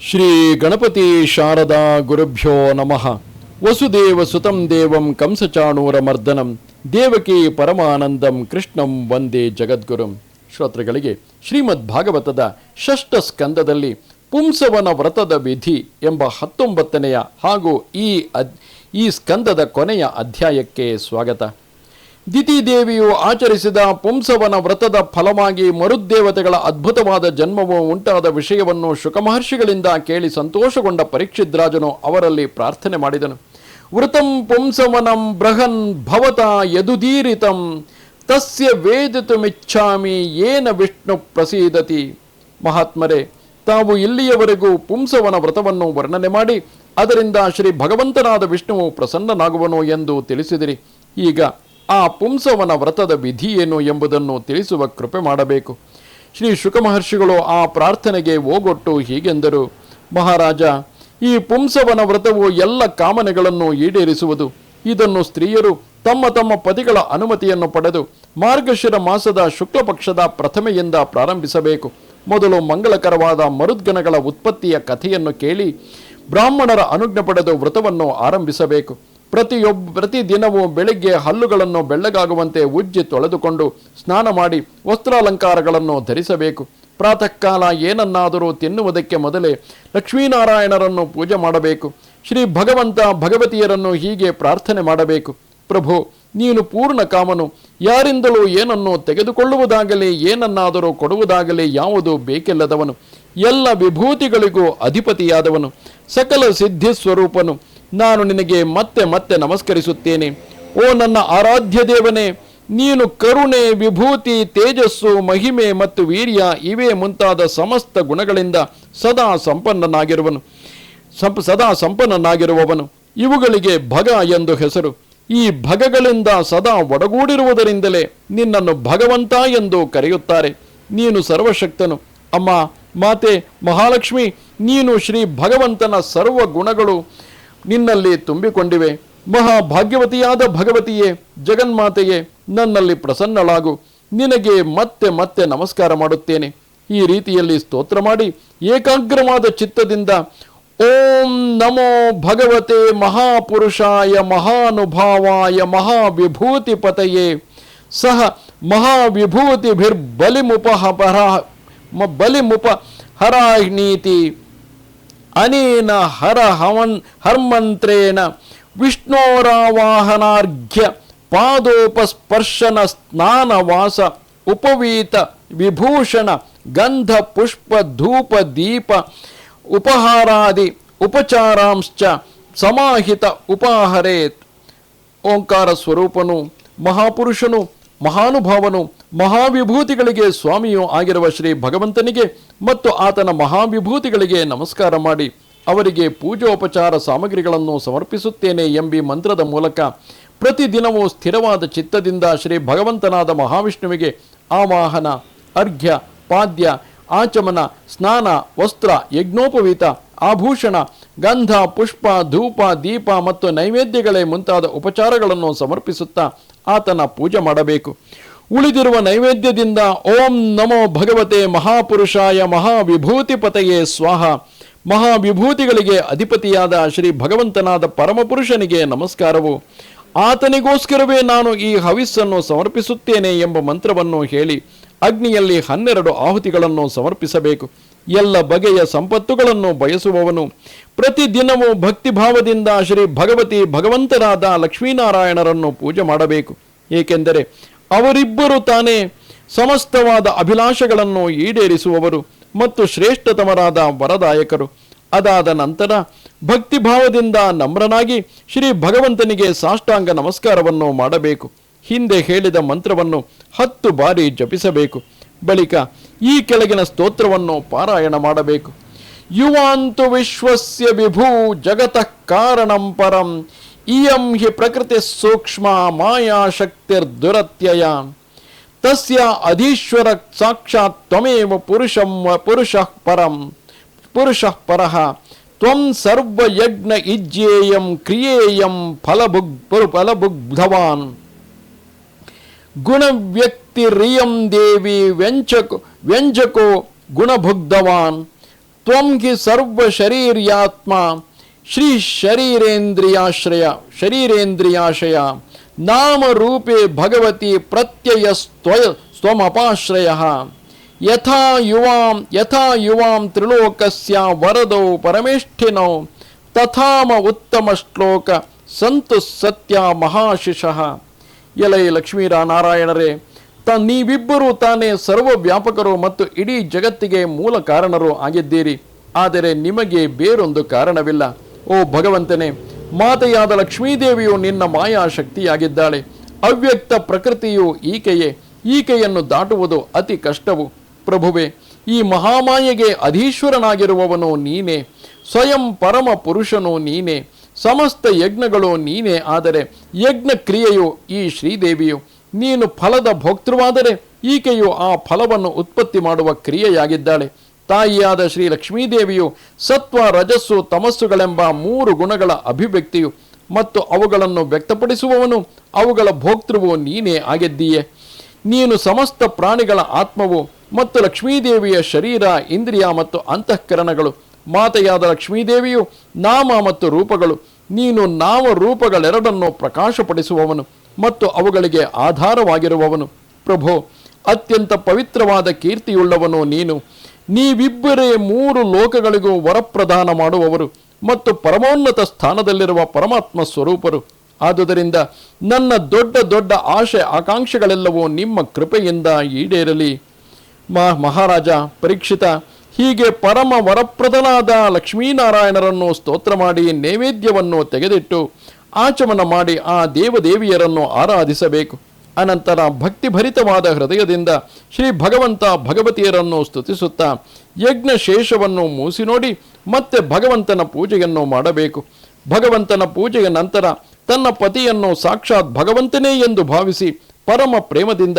ಶ್ರೀ ಗಣಪತಿ ಶಾರದಾ ಗುರುಭ್ಯೋ ನಮಃ. ವಸುದೇವ ಸುತಂ ದೇವಂ ಕಂಸಚಾಣೂರ ಮರ್ದನಂ. ದೇವಕಿ ಪರಮಾನಂದಂ ಕೃಷ್ಣಂ ವಂದೇ ಜಗದ್ಗುರುಂ. ಶ್ರೋತೃಗಳಿಗೆ ಶ್ರೀಮದ್ ಭಾಗವತದ ಷಷ್ಠ ಸ್ಕಂದದಲ್ಲಿ ಪುಂಸವನ ವ್ರತದ ವಿಧಿ ಎಂಬ ಹತ್ತೊಂಬತ್ತನೆಯ ಹಾಗೂ ಈ ಈ ಸ್ಕಂದದ ಕೊನೆಯ ಅಧ್ಯಾಯಕ್ಕೆ ಸ್ವಾಗತ. ದಿತಿದೇವಿಯು ಆಚರಿಸಿದ ಪುಂಸವನ ವ್ರತದ ಫಲವಾಗಿ ಮರುದ್ದೇವತೆಗಳ ಅದ್ಭುತವಾದ ಜನ್ಮವು ಉಂಟಾದ ವಿಷಯವನ್ನು ಶುಕಮಹರ್ಷಿಗಳಿಂದ ಕೇಳಿ ಸಂತೋಷಗೊಂಡ ಪರೀಕ್ಷಿದ್ರಾಜನು ಅವರಲ್ಲಿ ಪ್ರಾರ್ಥನೆ ಮಾಡಿದನು. ವೃತಂ ಪುಂಸವನಂ ಬೃಹನ್ ಭವತ ಯದುದೀರಿತಂ, ತಸ್ಯ ವೇದಿತುಮಿಚ್ಛಾಮಿ ಏನ ವಿಷ್ಣು ಪ್ರಸೀದತಿ. ಮಹಾತ್ಮರೇ, ತಾವು ಇಲ್ಲಿಯವರೆಗೂ ಪುಂಸವನ ವ್ರತವನ್ನು ವರ್ಣನೆ ಮಾಡಿ, ಅದರಿಂದ ಶ್ರೀ ಭಗವಂತನಾದ ವಿಷ್ಣುವು ಪ್ರಸನ್ನನಾಗುವನು ಎಂದು ತಿಳಿಸಿದಿರಿ. ಈಗ ಆ ಪುಂಸವನ ವ್ರತದ ವಿಧಿ ಏನು ಎಂಬುದನ್ನು ತಿಳಿಸುವ ಕೃಪೆ ಮಾಡಬೇಕು. ಶ್ರೀ ಶುಕಮಹರ್ಷಿಗಳು ಆ ಪ್ರಾರ್ಥನೆಗೆ ಓಗೊಟ್ಟು ಹೀಗೆಂದರು. ಮಹಾರಾಜ, ಈ ಪುಂಸವನ ವ್ರತವು ಎಲ್ಲ ಕಾಮನೆಗಳನ್ನು ಈಡೇರಿಸುವುದು. ಇದನ್ನು ಸ್ತ್ರೀಯರು ತಮ್ಮ ತಮ್ಮ ಪತಿಗಳ ಅನುಮತಿಯನ್ನು ಪಡೆದು ಮಾರ್ಗಶಿರ ಮಾಸದ ಶುಕ್ಲ ಪಕ್ಷದ ಪ್ರಥಮೆಯಿಂದ ಪ್ರಾರಂಭಿಸಬೇಕು. ಮೊದಲು ಮಂಗಳಕರವಾದ ಮರುದ್ಗಣಗಳ ಉತ್ಪತ್ತಿಯ ಕಥೆಯನ್ನು ಕೇಳಿ ಬ್ರಾಹ್ಮಣರ ಅನುಜ್ಞೆ ಪಡೆದು ವ್ರತವನ್ನು ಆರಂಭಿಸಬೇಕು. ಪ್ರತಿಯೊಬ್ಬ ಪ್ರತಿದಿನವೂ ಬೆಳಿಗ್ಗೆ ಹಲ್ಲುಗಳನ್ನು ಬೆಳ್ಳಗಾಗುವಂತೆ ಉಜ್ಜಿ ತೊಳೆದುಕೊಂಡು ಸ್ನಾನ ಮಾಡಿ ವಸ್ತ್ರಾಲಂಕಾರಗಳನ್ನು ಧರಿಸಬೇಕು. ಪ್ರಾತಃ ಕಾಲ ಏನನ್ನಾದರೂ ತಿನ್ನುವುದಕ್ಕೆ ಮೊದಲೇ ಲಕ್ಷ್ಮೀನಾರಾಯಣರನ್ನು ಪೂಜೆ ಮಾಡಬೇಕು. ಶ್ರೀ ಭಗವಂತ ಭಗವತಿಯರನ್ನು ಹೀಗೆ ಪ್ರಾರ್ಥನೆ ಮಾಡಬೇಕು. ಪ್ರಭು, ನೀನು ಪೂರ್ಣ ಕಾಮನು. ಯಾರಿಂದಲೂ ಏನನ್ನು ತೆಗೆದುಕೊಳ್ಳುವುದಾಗಲಿ, ಏನನ್ನಾದರೂ ಕೊಡುವುದಾಗಲಿ ಯಾವುದು ಬೇಕಿಲ್ಲದವನು. ಎಲ್ಲ ವಿಭೂತಿಗಳಿಗೂ ಅಧಿಪತಿಯಾದವನು. ಸಕಲ ಸಿದ್ಧಿ ಸ್ವರೂಪನು. ನಾನು ನಿನಗೆ ಮತ್ತೆ ಮತ್ತೆ ನಮಸ್ಕರಿಸುತ್ತೇನೆ. ಓ ನನ್ನ ಆರಾಧ್ಯ ದೇವನೇ, ನೀನು ಕರುಣೆ, ವಿಭೂತಿ, ತೇಜಸ್ಸು, ಮಹಿಮೆ ಮತ್ತು ವೀರ್ಯ ಇವೇ ಮುಂತಾದ ಸಮಸ್ತ ಗುಣಗಳಿಂದ ಸದಾ ಸಂಪನ್ನನಾಗಿರುವನು. ಸಂಪ, ಸದಾ ಸಂಪನ್ನನಾಗಿರುವವನು. ಇವುಗಳಿಗೆ ಭಗ ಎಂದು ಹೆಸರು. ಈ ಭಗಗಳಿಂದ ಸದಾ ಒಡಗೂಡಿರುವುದರಿಂದಲೇ ನಿನ್ನನ್ನು ಭಗವಂತ ಎಂದು ಕರೆಯುತ್ತಾರೆ. ನೀನು ಸರ್ವಶಕ್ತನು. ಅಮ್ಮ, ಮಾತೆ, ಮಹಾಲಕ್ಷ್ಮಿ, ನೀನು ಶ್ರೀ ಭಗವಂತನ ಸರ್ವ ಗುಣಗಳು. ನಿನ್ನಲ್ಲಿ ತುಂಬಿಕೊಂಡಿವೆ. ಮಹಾಭಾಗ್ಯವತಿಯಾದ ಭಗವತಿಯೇ, ಜಗನ್ಮಾತೆಯೇ, ನನ್ನಲ್ಲಿ ಪ್ರಸನ್ನಳಾಗು. ನಿನಗೆ ಮತ್ತೆ ಮತ್ತೆ ನಮಸ್ಕಾರ ಮಾಡುತ್ತೇನೆ. ಈ ರೀತಿಯಲ್ಲಿ ಸ್ತೋತ್ರ ಮಾಡಿ ಏಕಾಗ್ರವಾದ ಚಿತ್ತದಿಂದ ಓಂ ನಮೋ ಭಗವತೆ ಮಹಾಪುರುಷಾಯ ಮಹಾನುಭಾವಾಯ ಮಹಾವಿಭೂತಿಪತಯೇ. ಸಹ ಮಹಾವಿಭೂತಿಭಿರ್ಬಲಿಮುಪಹರ ಮ- ಬಲಿಮುಪ ಹರಾನೀತಿ ಅನೇನ ಹರ ಹವನ್ ಹರ್ಮಂತ್ರೇಣ ವಿಷ್ಣೋರಾವಾಹನಾರ್ಘ್ಯ ಪಾದೋಪಸ್ಪರ್ಶನ ಸ್ನಾನವಾಸ ಉಪವೀತ ವಿಭೂಷಣ ಗಂಧ ಪುಷ್ಪ ಧೂಪ ದೀಪ ಉಪಹಾರಾದಿ ಉಪಚಾರಾಂಶ್ಚ ಸಮಾಹಿತ ಉಪಾಹರೇತ್ ಓಂಕಾರ ಸ್ವರೂಪನು ಮಹಾಪುರುಷನು ಮಹಾನುಭಾವನು ಮಹಾವಿಭೂತಿಗಳಿಗೆ ಸ್ವಾಮಿಯೂ ಆಗಿರುವ ಶ್ರೀ ಭಗವಂತನಿಗೆ ಮತ್ತು ಆತನ ಮಹಾವಿಭೂತಿಗಳಿಗೆ ನಮಸ್ಕಾರ ಮಾಡಿ ಅವರಿಗೆ ಪೂಜೋಪಚಾರ ಸಾಮಗ್ರಿಗಳನ್ನು ಸಮರ್ಪಿಸುತ್ತೇನೆ ಎಂಬಿ ಮಂತ್ರದ ಮೂಲಕ ಪ್ರತಿದಿನವೂ ಸ್ಥಿರವಾದ ಚಿತ್ತದಿಂದ ಶ್ರೀ ಭಗವಂತನಾದ ಮಹಾವಿಷ್ಣುವಿಗೆ ಆವಾಹನ, ಅರ್ಘ್ಯ, ಪಾದ್ಯ, ಆಚಮನ, ಸ್ನಾನ, ವಸ್ತ್ರ, ಯಜ್ಞೋಪವೀತ, ಆಭೂಷಣ, ಗಂಧ, ಪುಷ್ಪ, ಧೂಪ, ದೀಪ ಮತ್ತು ನೈವೇದ್ಯಗಳೇ ಮುಂತಾದ ಉಪಚಾರಗಳನ್ನು ಸಮರ್ಪಿಸುತ್ತಾ ಆತನ ಪೂಜೆ ಮಾಡಬೇಕು. ಉಳಿದಿರುವ ನೈವೇದ್ಯದಿಂದ ಓಂ ನಮೋ ಭಗವತೆ ಮಹಾಪುರುಷಾಯ ಮಹಾವಿಭೂತಿಪತೆಯೇ ಸ್ವಾಹ. ಮಹಾವಿಭೂತಿಗಳಿಗೆ ಅಧಿಪತಿಯಾದ ಶ್ರೀ ಭಗವಂತನಾದ ಪರಮಪುರುಷನಿಗೆ ನಮಸ್ಕಾರವು. ಆತನಿಗೋಸ್ಕರವೇ ನಾನು ಈ ಹವಿಸ್ಸನ್ನು ಸಮರ್ಪಿಸುತ್ತೇನೆ ಎಂಬ ಮಂತ್ರವನ್ನು ಹೇಳಿ, ಅಗ್ನಿಯಲ್ಲಿ ಹನ್ನೆರಡು ಆಹುತಿಗಳನ್ನು ಸಮರ್ಪಿಸಬೇಕು. ಎಲ್ಲ ಬಗೆಯ ಸಂಪತ್ತುಗಳನ್ನು ಬಯಸುವವನು. ಪ್ರತಿದಿನವೂ ಭಕ್ತಿಭಾವದಿಂದ ಶ್ರೀ ಭಗವತಿ ಭಗವಂತರಾದ ಲಕ್ಷ್ಮೀನಾರಾಯಣರನ್ನು ಪೂಜೆ ಮಾಡಬೇಕು. ಏಕೆಂದರೆ ಅವರಿಬ್ಬರು ತಾನೇ ಸಮಸ್ತವಾದ ಅಭಿಲಾಷೆಗಳನ್ನು ಈಡೇರಿಸುವವರು ಮತ್ತು ಶ್ರೇಷ್ಠತಮರಾದ ವರದಾಯಕರು. ಅದಾದ ನಂತರ ಭಕ್ತಿಭಾವದಿಂದ ನಮ್ರನಾಗಿ ಶ್ರೀ ಭಗವಂತನಿಗೆ ಸಾಷ್ಟಾಂಗ ನಮಸ್ಕಾರವನ್ನು ಮಾಡಬೇಕು. ಹಿಂದೆ ಹೇಳಿದ ಮಂತ್ರವನ್ನು ಹತ್ತು ಬಾರಿ ಜಪಿಸಬೇಕು. ಬಳಿಕ ಈ ಕೆಳಗಿನ ಸ್ತೋತ್ರವನ್ನು ಪಾರಾಯಣ ಮಾಡಬೇಕು. ಯುವಾಂತು ವಿಶ್ವಸ್ಯ ವಿಭೂ ಜಗತಃ ಕಾರಣಂ ಪರಂ, ಇಯಂ ಹಿ ಪ್ರಕೃತಿ ಸೂಕ್ಷ್ಮ ಮಾಯಾ ಶಕ್ತಿರ್ದುರತ್ಯಯ ತಸ್ಯ ಅಧೀಶ್ವರ ಸಾಕ್ಷಾತ್ ತ್ವಮೇವ ಪುರುಷಂ ಪುರುಷಃ ಪರಂ, ಪುರುಷಃ ಪರಃ, ತ್ವಂ ಸರ್ವಯಜ್ಞ ಇಜ್ಜೇಯಂ ಕ್ರಿಯೇಯಂ ಫಲಭುಗ್ ಫಲಭುಗ್ಧವಾನ್. ಗುಣವ್ಯಕ್ತಿರಿಯಂ ದೇವಿ ವ್ಯಂಜಕ ವ್ಯಂಜಕೋ ಗುಣಭುಗ್ಧವಾನ್. ತ್ವಂ ಹಿ ಸರ್ವ ಶರೀರ್ಯಾತ್ಮ, ಶ್ರೀ ಶರೀರೇಂದ್ರಿಯಾಶ್ರಯ, ಶರೀರೇಂದ್ರಿಯಾಶಯ. ನಾಮರೂಪೇ ಭಗವತಿ ಪ್ರತ್ಯಯ ಸ್ವಯ ಸ್ವಮಪಾಶ್ರಯ ಯಥಾ ಯುವಾಂ ಯಥಾ ಯುವಾಂ ತ್ರಿಲೋಕಸ್ಯ ವರದೌ ಪರಮೇಷ್ಠಿನೌ. ತಥಾಮ ಉತ್ತಮ ಶ್ಲೋಕ ಸಂತು ಸತ್ಯ ಮಹಾಶಿಷ. ಎಲೈ ಲಕ್ಷ್ಮೀರ ನಾರಾಯಣರೇ ತ ನೀವಿಬ್ಬರೂ ತಾನೇ ಸರ್ವ ವ್ಯಾಪಕರು ಮತ್ತು ಇಡೀ ಜಗತ್ತಿಗೆ ಮೂಲ ಕಾರಣರು ಆಗಿದ್ದೀರಿ. ಆದರೆ ನಿಮಗೆ ಬೇರೊಂದು ಕಾರಣವಿಲ್ಲ. ಓ ಭಗವಂತನೇ, ಮಾತೆಯಾದ ಲಕ್ಷ್ಮೀದೇವಿಯು ನಿನ್ನ ಮಾಯಾ ಶಕ್ತಿಯಾಗಿದ್ದಾಳೆ ಅವ್ಯಕ್ತ ಪ್ರಕೃತಿಯು ಈಕೆಯೇ, ಈಕೆಯನ್ನು ದಾಟುವುದು ಅತಿ ಕಷ್ಟವು. ಪ್ರಭುವೆ, ಈ ಮಹಾಮಾಯೆಗೆ ಅಧೀಶ್ವರನಾಗಿರುವವನು ನೀನೇ. ಸ್ವಯಂ ಪರಮ ಪುರುಷನು ನೀನೇ. ಸಮಸ್ತ ಯಜ್ಞಗಳು ನೀನೇ. ಆದರೆ ಯಜ್ಞ ಕ್ರಿಯೆಯು ಈ ಶ್ರೀದೇವಿಯು. ನೀನು ಫಲದ ಭೋಕ್ತೃವಾದರೆ ಈಕೆಯು ಆ ಫಲವನ್ನು ಉತ್ಪತ್ತಿ ಮಾಡುವ ಕ್ರಿಯೆಯಾಗಿದ್ದಾಳೆ. ತಾಯಿಯಾದ ಶ್ರೀ ಲಕ್ಷ್ಮೀದೇವಿಯು ಸತ್ವ, ರಜಸ್ಸು, ತಮಸ್ಸುಗಳೆಂಬ ಮೂರು ಗುಣಗಳ ಅಭಿವ್ಯಕ್ತಿಯು ಮತ್ತು ಅವುಗಳನ್ನು ವ್ಯಕ್ತಪಡಿಸುವವನು ಅವುಗಳ ಭೋಕ್ತೃವು ನೀನೇ ಆಗಿದ್ದೀಯೆ. ನೀನು ಸಮಸ್ತ ಪ್ರಾಣಿಗಳ ಆತ್ಮವು ಮತ್ತು ಲಕ್ಷ್ಮೀದೇವಿಯ ಶರೀರ, ಇಂದ್ರಿಯ ಮತ್ತು ಅಂತಃಕರಣಗಳು. ಮಾತೆಯಾದ ಲಕ್ಷ್ಮೀದೇವಿಯು ನಾಮ ಮತ್ತು ರೂಪಗಳು. ನೀನು ನಾಮ ರೂಪಗಳೆರಡನ್ನು ಪ್ರಕಾಶಪಡಿಸುವವನು. ಮತ್ತು ಅವುಗಳಿಗೆ ಆಧಾರವಾಗಿರುವವನು. ಪ್ರಭೋ, ಅತ್ಯಂತ ಪವಿತ್ರವಾದ ಕೀರ್ತಿಯುಳ್ಳವನು ನೀನು. ನೀವಿಬ್ಬರೇ ಮೂರು ಲೋಕಗಳಿಗೂ ವರಪ್ರದಾನ ಮಾಡುವವರು ಮತ್ತು ಪರಮೋನ್ನತ ಸ್ಥಾನದಲ್ಲಿರುವ ಪರಮಾತ್ಮ ಸ್ವರೂಪರು. ಆದುದರಿಂದ ನನ್ನ ದೊಡ್ಡ ದೊಡ್ಡ ಆಶೆ ಆಕಾಂಕ್ಷೆಗಳೆಲ್ಲವೂ ನಿಮ್ಮ ಕೃಪೆಯಿಂದ ಈಡೇರಲಿ. ಮಾ, ಮಹಾರಾಜ, ಪರೀಕ್ಷಿತ, ಹೀಗೆ ಪರಮ ವರಪ್ರದನಾದ ಲಕ್ಷ್ಮೀನಾರಾಯಣರನ್ನು ಸ್ತೋತ್ರ ಮಾಡಿ ನೈವೇದ್ಯವನ್ನು ತೆಗೆದಿಟ್ಟು ಆಚಮನ ಮಾಡಿ ಆ ದೇವದೇವಿಯರನ್ನು ಆರಾಧಿಸಬೇಕು. ಅನಂತರ ಭಕ್ತಿಭರಿತವಾದ ಹೃದಯದಿಂದ ಶ್ರೀ ಭಗವಂತ ಭಗವತಿಯರನ್ನು ಸ್ತುತಿಸುತ್ತಾ ಯಜ್ಞ ಶೇಷವನ್ನು ಮೂಸಿ ನೋಡಿ ಮತ್ತೆ ಭಗವಂತನ ಪೂಜೆಯನ್ನು ಮಾಡಬೇಕು. ಭಗವಂತನ ಪೂಜೆಯ ನಂತರ ತನ್ನ ಪತಿಯನ್ನು ಸಾಕ್ಷಾತ್ ಭಗವಂತನೇ ಎಂದು ಭಾವಿಸಿ ಪರಮ ಪ್ರೇಮದಿಂದ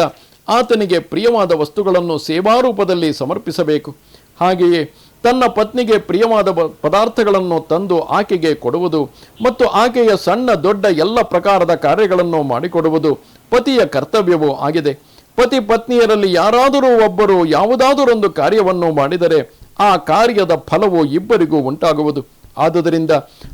ಆತನಿಗೆ ಪ್ರಿಯವಾದ ವಸ್ತುಗಳನ್ನು ಸೇವಾರೂಪದಲ್ಲಿ ಸಮರ್ಪಿಸಬೇಕು. ಹಾಗೆಯೇ ತನ್ನ ಪತ್ನಿಗೆ ಪ್ರಿಯವಾದ ಪದಾರ್ಥಗಳನ್ನು ತಂದು ಆಕೆಗೆ ಕೊಡುವುದು ಮತ್ತು ಆಕೆಯ ಸಣ್ಣ ದೊಡ್ಡ ಎಲ್ಲ ಪ್ರಕಾರದ ಕಾರ್ಯಗಳನ್ನು ಮಾಡಿಕೊಡುವುದು ಪತಿಯ ಕರ್ತವ್ಯವೂ ಆಗಿದೆ. ಪತಿ ಪತ್ನಿಯರಲ್ಲಿ ಯಾರಾದರೂ ಒಬ್ಬರು ಯಾವುದಾದರೊಂದು ಕಾರ್ಯವನ್ನು ಮಾಡಿದರೆ ಆ ಕಾರ್ಯದ ಫಲವು ಇಬ್ಬರಿಗೂ ಉಂಟಾಗುವುದು. ಆದುದರಿಂದ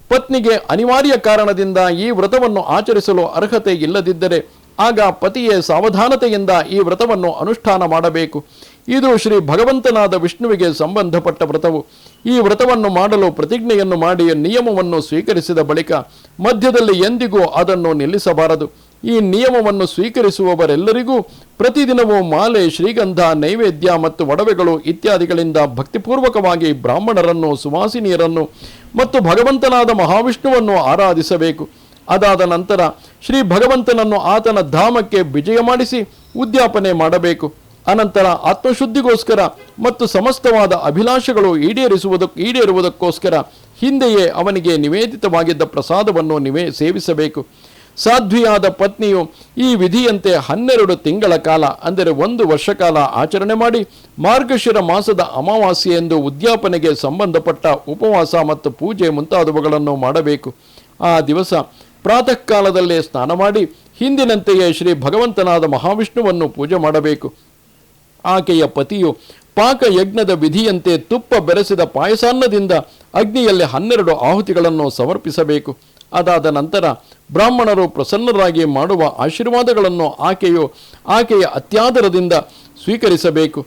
ಪತ್ನಿಗೆ ಅನಿವಾರ್ಯ ಕಾರಣದಿಂದ ಈ ವ್ರತವನ್ನು ಆಚರಿಸಲು ಅರ್ಹತೆ ಇಲ್ಲದಿದ್ದರೆ ಆಗ ಪತಿಯೇ ಸಾವಧಾನತೆಯಿಂದ ಈ ವ್ರತವನ್ನು ಅನುಷ್ಠಾನ ಮಾಡಬೇಕು. ಇದು ಶ್ರೀ ಭಗವಂತನಾದ ವಿಷ್ಣುವಿಗೆ ಸಂಬಂಧಪಟ್ಟ ವ್ರತವು. ಈ ವ್ರತವನ್ನು ಮಾಡಲು ಪ್ರತಿಜ್ಞೆಯನ್ನು ಮಾಡಿ ನಿಯಮವನ್ನು ಸ್ವೀಕರಿಸಿದ ಬಳಿಕ ಮಧ್ಯದಲ್ಲಿ ಎಂದಿಗೂ ಅದನ್ನು ನಿಲ್ಲಿಸಬಾರದು. ಈ ನಿಯಮವನ್ನು ಸ್ವೀಕರಿಸುವವರೆಲ್ಲರಿಗೂ ಪ್ರತಿದಿನವೂ ಮಾಲೆ, ಶ್ರೀಗಂಧ, ನೈವೇದ್ಯ ಮತ್ತು ಒಡವೆಗಳು ಇತ್ಯಾದಿಗಳಿಂದ ಭಕ್ತಿಪೂರ್ವಕವಾಗಿ ಬ್ರಾಹ್ಮಣರನ್ನು, ಸುವಾಸಿನಿಯರನ್ನು ಮತ್ತು ಭಗವಂತನಾದ ಮಹಾವಿಷ್ಣುವನ್ನು ಆರಾಧಿಸಬೇಕು. ಅದಾದ ನಂತರ ಶ್ರೀ ಭಗವಂತನನ್ನು ಆತನ ಧಾಮಕ್ಕೆ ವಿಜಯ ಮಾಡಿಸಿ ಉದ್ಯಾಪನೆ ಮಾಡಬೇಕು. ಅನಂತರ ಆತ್ಮಶುದ್ಧಿಗೋಸ್ಕರ ಮತ್ತು ಸಮಸ್ತವಾದ ಅಭಿಲಾಷೆಗಳು ಈಡೇರಿಸುವುದಕ್ಕೆ ಈಡೇರುವುದಕ್ಕೋಸ್ಕರ ಹಿಂದೆಯೇ ಅವನಿಗೆ ನಿವೇದಿತವಾಗಿದ್ದ ಪ್ರಸಾದವನ್ನು ನಿವೇ ಸೇವಿಸಬೇಕು. ಸಾಧ್ವಿಯಾದ ಪತ್ನಿಯು ಈ ವಿಧಿಯಂತೆ ಹನ್ನೆರಡು ತಿಂಗಳ ಕಾಲ, ಅಂದರೆ ಒಂದು ವರ್ಷ ಕಾಲ ಆಚರಣೆ ಮಾಡಿ ಮಾರ್ಗಶಿರ ಮಾಸದ ಅಮಾವಾಸ್ಯೆಯೆಂದು ಉದ್ಯಾಪನೆಗೆ ಸಂಬಂಧಪಟ್ಟ ಉಪವಾಸ ಮತ್ತು ಪೂಜೆ ಮುಂತಾದವುಗಳನ್ನು ಮಾಡಬೇಕು. ಆ ದಿವಸ ಪ್ರಾತಃ ಕಾಲದಲ್ಲೇ ಸ್ನಾನ ಮಾಡಿ ಹಿಂದಿನಂತೆಯೇ ಶ್ರೀ ಭಗವಂತನಾದ ಮಹಾವಿಷ್ಣುವನ್ನು ಪೂಜೆ ಮಾಡಬೇಕು. ಆಕೆಯ ಪತಿಯು ಪಾಕ ಯಜ್ಞದ ವಿಧಿಯಂತೆ ತುಪ್ಪ ಬೆರೆಸಿದ ಪಾಯಸಾನ್ನದಿಂದ ಅಗ್ನಿಯಲ್ಲಿ ಹನ್ನೆರಡು ಆಹುತಿಗಳನ್ನು ಸಮರ್ಪಿಸಬೇಕು. ಅದಾದ ನಂತರ ಬ್ರಾಹ್ಮಣರು ಪ್ರಸನ್ನರಾಗಿ ಮಾಡುವ ಆಶೀರ್ವಾದಗಳನ್ನು ಆಕೆಯು ಆಕೆಯ ಅತ್ಯಾದರದಿಂದ ಸ್ವೀಕರಿಸಬೇಕು.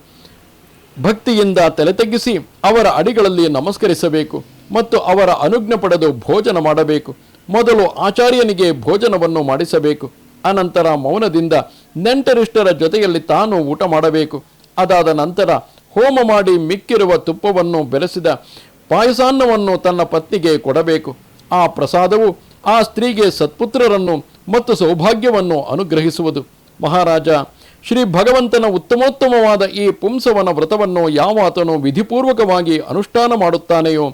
ಭಕ್ತಿಯಿಂದ ತಲೆ ತಗ್ಗಿಸಿ ಅವರ ಅಡಿಗಳಲ್ಲಿ ನಮಸ್ಕರಿಸಬೇಕು ಮತ್ತು ಅವರ ಅನುಜ್ಞೆ ಪಡೆದು ಭೋಜನ ಮಾಡಬೇಕು. ಮೊದಲು ಆಚಾರ್ಯನಿಗೆ ಭೋಜನವನ್ನು ಮಾಡಿಸಬೇಕು, ಅನಂತರ ಮೌನದಿಂದ ನೆಂಟರಿಷ್ಟರ ಜೊತೆಯಲ್ಲಿ ತಾನು ಊಟ ಮಾಡಬೇಕು. ಅದಾದ ನಂತರ ಹೋಮ ಮಾಡಿ ಮಿಕ್ಕಿರುವ ತುಪ್ಪವನ್ನು ಬೆರೆಸಿದ ಪಾಯಸಾನ್ನವನ್ನು ತನ್ನ ಪತ್ನಿಗೆ ಕೊಡಬೇಕು. ಆ ಪ್ರಸಾದವು ಆ ಸ್ತ್ರೀಗೆ ಸತ್ಪುತ್ರರನ್ನು ಮತ್ತು ಸೌಭಾಗ್ಯವನ್ನು ಅನುಗ್ರಹಿಸುವುದು. ಮಹಾರಾಜ, ಶ್ರೀ ಭಗವಂತನ ಉತ್ತಮೋತ್ತಮವಾದ ಈ ಪುಂಸವನ ವ್ರತವನ್ನು ಯಾವಾತನು ವಿಧಿಪೂರ್ವಕವಾಗಿ ಅನುಷ್ಠಾನ ಮಾಡುತ್ತಾನೆಯೋ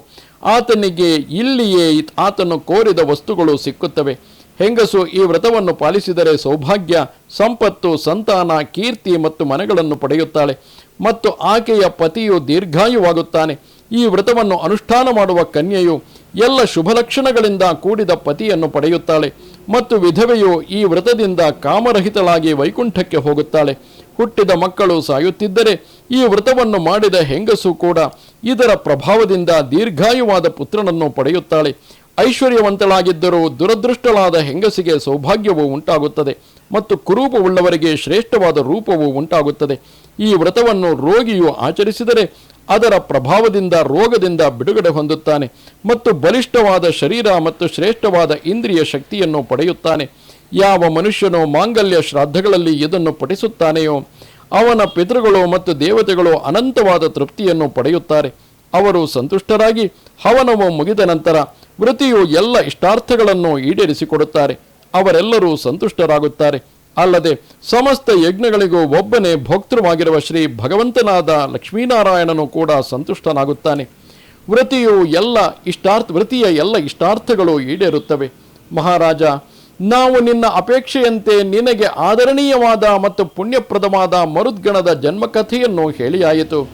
ಆತನಿಗೆ ಇಲ್ಲಿಯೇ ಆತನು ಕೋರಿದ ವಸ್ತುಗಳು ಸಿಕ್ಕುತ್ತವೆ. ಹೆಂಗಸು ಈ ವ್ರತವನ್ನು ಪಾಲಿಸಿದರೆ ಸೌಭಾಗ್ಯ, ಸಂಪತ್ತು, ಸಂತಾನ, ಕೀರ್ತಿ ಮತ್ತು ಮನೆಗಳನ್ನು ಪಡೆಯುತ್ತಾಳೆ. ಮತ್ತು ಆಕೆಯ ಪತಿಯು ದೀರ್ಘಾಯುವಾಗುತ್ತಾನೆ. ಈ ವ್ರತವನ್ನು ಅನುಷ್ಠಾನ ಮಾಡುವ ಕನ್ಯೆಯು ಎಲ್ಲ ಶುಭ ಲಕ್ಷಣಗಳಿಂದ ಕೂಡಿದ ಪತಿಯನ್ನು ಪಡೆಯುತ್ತಾಳೆ. ಮತ್ತು ವಿಧವೆಯು ಈ ವ್ರತದಿಂದ ಕಾಮರಹಿತಳಾಗಿ ವೈಕುಂಠಕ್ಕೆ ಹೋಗುತ್ತಾಳೆ. ಹುಟ್ಟಿದ ಮಕ್ಕಳು ಸಾಯುತ್ತಿದ್ದರೆ ಈ ವ್ರತವನ್ನು ಮಾಡಿದ ಹೆಂಗಸು ಕೂಡ ಇದರ ಪ್ರಭಾವದಿಂದ ದೀರ್ಘಾಯುವಾದ ಪುತ್ರನನ್ನು ಪಡೆಯುತ್ತಾಳೆ. ಐಶ್ವರ್ಯವಂತಳಾಗಿದ್ದರೂ ದುರದೃಷ್ಟಳಾದ ಹೆಂಗಸಿಗೆ ಸೌಭಾಗ್ಯವು ಉಂಟಾಗುತ್ತದೆ ಮತ್ತು ಕುರೂಪವುಳ್ಳವರಿಗೆ ಶ್ರೇಷ್ಠವಾದ ರೂಪವು ಉಂಟಾಗುತ್ತದೆ. ಈ ವ್ರತವನ್ನು ರೋಗಿಯು ಆಚರಿಸಿದರೆ ಅದರ ಪ್ರಭಾವದಿಂದ ರೋಗದಿಂದ ಬಿಡುಗಡೆ ಹೊಂದುತ್ತಾನೆ ಮತ್ತು ಬಲಿಷ್ಠವಾದ ಶರೀರ ಮತ್ತು ಶ್ರೇಷ್ಠವಾದ ಇಂದ್ರಿಯ ಶಕ್ತಿಯನ್ನು ಪಡೆಯುತ್ತಾನೆ. ಯಾವ ಮನುಷ್ಯನು ಮಾಂಗಲ್ಯ ಶ್ರಾದ್ದಗಳಲ್ಲಿ ಇದನ್ನು ಪಠಿಸುತ್ತಾನೆಯೋ, ಅವನ ಪಿತೃಗಳು ಮತ್ತು ದೇವತೆಗಳು ಅನಂತವಾದ ತೃಪ್ತಿಯನ್ನು ಪಡೆಯುತ್ತಾರೆ. ಅವರು ಸಂತುಷ್ಟರಾಗಿ ಹವನವು ಮುಗಿದ ನಂತರ ವೃತ್ತಿಯು ಎಲ್ಲ ಇಷ್ಟಾರ್ಥಗಳನ್ನು ಈಡೇರಿಸಿಕೊಡುತ್ತಾರೆ. ಅವರೆಲ್ಲರೂ ಸಂತುಷ್ಟರಾಗುತ್ತಾರೆ. ಅಲ್ಲದೆ ಸಮಸ್ತ ಯಜ್ಞಗಳಿಗೂ ಒಬ್ಬನೇ ಭೋಕ್ತೃವಾಗಿರುವ ಶ್ರೀ ಭಗವಂತನಾದ ಲಕ್ಷ್ಮೀನಾರಾಯಣನು ಕೂಡ ಸಂತುಷ್ಟನಾಗುತ್ತಾನೆ. ವೃತ್ತಿಯು ಎಲ್ಲ ಇಷ್ಟಾರ್ಥ, ವೃತ್ತಿಯ ಎಲ್ಲ ಇಷ್ಟಾರ್ಥಗಳು ಈಡೇರುತ್ತವೆ. ಮಹಾರಾಜ ನಾವು ನಿನ್ನ ಅಪೇಕ್ಷೆಯಂತೆ ನಿನಗೆ ಆದರಣೀಯವಾದ ಮತ್ತು ಪುಣ್ಯಪ್ರದವಾದ ಮರುದ್ಗಣದ ಜನ್ಮಕಥೆಯನ್ನು ಹೇಳಿಯಾಯಿತು.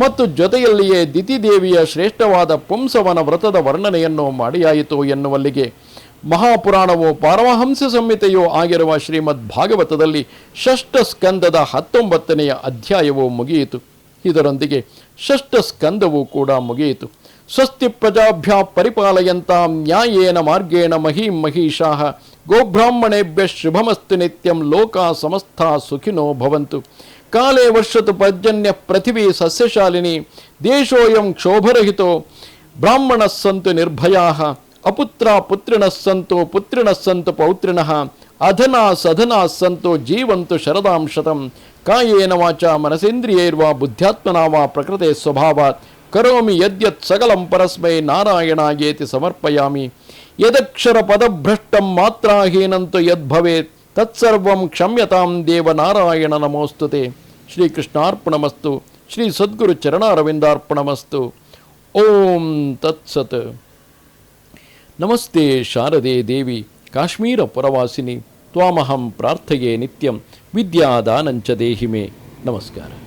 ಮತ್ತು ಜೊತೆಯಲ್ಲಿಯೇ ದಿತಿದೇವಿಯ ಶ್ರೇಷ್ಠವಾದ ಪುಂಸವನ ವ್ರತದ ವರ್ಣನೆಯನ್ನು ಮಾಡಿಯಾಯಿತು ಎನ್ನುವಲ್ಲಿಗೆ. ಮಹಾಪುರಾಣವು ಪಾರಮಹಂಸ ಸಂಹಿತೆಯೂ ಆಗಿರುವ ಶ್ರೀಮದ್ ಭಾಗವತದಲ್ಲಿ ಷಷ್ಠ ಸ್ಕಂದದ ಹತ್ತೊಂಬತ್ತನೆಯ ಅಧ್ಯಾಯವು ಮುಗಿಯಿತು. ಇದರೊಂದಿಗೆ ಷಷ್ಠ ಸ್ಕಂದವು ಕೂಡ ಮುಗಿಯಿತು. ಸ್ವಸ್ತಿ ಪ್ರಜಾಭ್ಯ ಪರಿಪಾಲಯಂತ ನ್ಯಾಯೇನ ಮಾರ್ಗೇಣ ಮಹಿ ಮಹಿಷಾಃ ಗೋಬ್ರಾಹ್ಮಣೇಭ್ಯ ಶುಭಮಸ್ತು ನಿತ್ಯಂ ಲೋಕ ಸಮಸ್ತ ಸುಖಿನೋ ಭವಂತು. ಕಾಲೇ ವರ್ಷತು ಪರ್ಜನ್ಯ ಪೃಥಿವೀ ಸಸ್ಯಶಾಲಿನಿ, ದೇಶೋಯಂ ಕ್ಷೋಭರಹಿತೋ ಬ್ರಾಹ್ಮಣಃ ಸಂತು ನಿರ್ಭಯಾಃ, ಅಪುತ್ರ ಪುತ್ರಿಣಃ ಸಂತು ಪುತ್ರಿಣಃ ಸಂತು ಪೌತ್ರಿಣಃ ಅಧನಾ ಸಧನಾ ಸಂತೋ ಜೀವಂತು ಶರದಾಂ ಶತಂ ಕಾಯೇನ ವಾಚ ಮನಸೇಂದ್ರಿಯೈರ್ವಾ ಬುದ್ಧ್ಯಾತ್ಮನಾ ವಾ ಪ್ರಕೃತೆ ಸ್ವಭಾವ. ಕರೋಮಿ ಯದ್ಯತ್ ಯದಕ್ಷರ ಪದಭ್ರಷ್ಟಂ ಮಾತ್ರಾಹೀನಂತು ಯದ್ಭವೇತ್ ತತ್ಸರ್ವಂ ಕ್ಷಮ್ಯತಾಂ ದೇವ ನಾರಾಯಣ ನಮೋಸ್ತುತೆ. ಶ್ರೀಕೃಷ್ಣಾರ್ಪಣಮಸ್ತು. ಶ್ರೀ ಸದ್ಗುರು ಚರಣಾರವಿಂದಾರ್ಪಣಮಸ್ತು. ಓಂ ತತ್ಸತ್. ನಮಸ್ತೆ ಶಾರದೆ ದೇವಿ, ಕಾಶ್ಮೀರ ಪುರವಾಸಿನಿ, ತ್ವಾಮಹಂ ಪ್ರಾರ್ಥೆಯೇ ನಿತ್ಯಂ, ವಿದ್ಯಾದಾನಂಚ ದೇಹಿಮೆ. ನಮಸ್ಕಾರ.